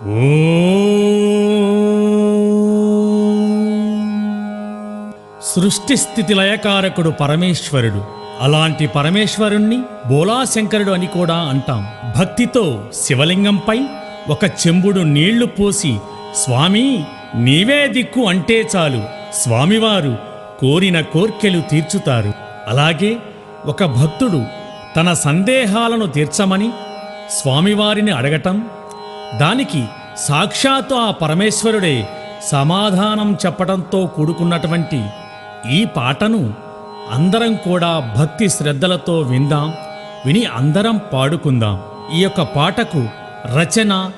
సృష్టి స్థితి లయకారకుడు పరమేశ్వరుడు. అలాంటి పరమేశ్వరుణ్ణి బోలాశంకరుడు అని కూడా అంటాం. భక్తితో శివలింగంపై ఒక చెంబుడు నీళ్ళు పోసి స్వామి నీవే దిక్కు అంటే చాలు. స్వామివారు కోరిన కోర్కెలు తీర్చుతారు అలాగే ఒక భక్తుడు తన సందేహాలను తీర్చమని స్వామివారిని అడగటం దానికి సాక్షాత్తు ఆ పరమేశ్వరుడే సమాధానం చెప్పడంతో కూడుకున్నటువంటి ఈ పాటను అందరం కూడా భక్తి శ్రద్ధలతో విందాం విని అందరం పాడుకుందాం. ఈ యొక్క పాటకు రచన